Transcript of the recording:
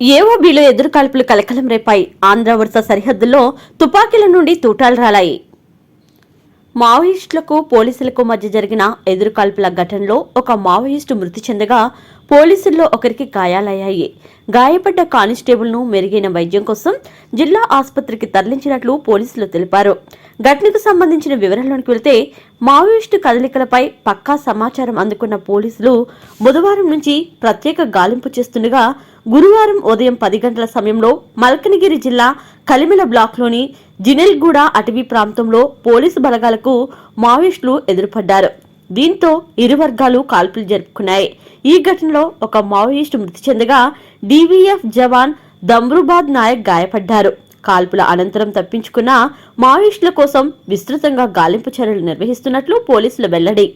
ఏఓబీలో ఎదురుకాల్పులు కలకలం రేపాయి. ఆంధ్ర వరుస సరిహద్దుల్లో తుపాకీల నుండి తూటాలు రాలాయి. మావోయిస్టులకు పోలీసులకు మధ్య జరిగిన ఎదురుకాల్పుల ఘటనలో ఒక మావోయిస్టు మృతి చెందగా పోలీసుల్లో ఒకరికి గాయాలయ్యాయి. గాయపడ్డ కానిస్టేబుల్ను మెరుగైన వైద్యం కోసం జిల్లా ఆసుపత్రికి తరలించినట్లు పోలీసులు తెలిపారు. ఘటనకు సంబంధించిన వివరాల్లోకి వెళ్తే మావోయిస్టు కదలికలపై పక్కా సమాచారం అందుకున్న పోలీసులు బుధవారం నుంచి ప్రత్యేక గాలింపు చేస్తుండగా గురువారం ఉదయం పది గంటల సమయంలో మల్కనగిరి జిల్లా కలిమిల బ్లాక్లోని జినెల్గూడ అటవీ ప్రాంతంలో పోలీసు బలగాలకు మావోయిస్టులు ఎదురుపడ్డారు. దీంతో ఇరు వర్గాలు కాల్పులు జరుపుకున్నాయి. ఈ ఘటనలో ఒక మావోయిస్టు మృతి చెందగా డీవీఎఫ్ జవాన్ దమ్రుబాద్ నాయక్ గాయపడ్డారు. కాల్పుల అనంతరం తప్పించుకున్న మావోయిస్టుల కోసం విస్తృతంగా గాలింపు చర్యలు నిర్వహిస్తున్నట్లు పోలీసులు వెల్లడి.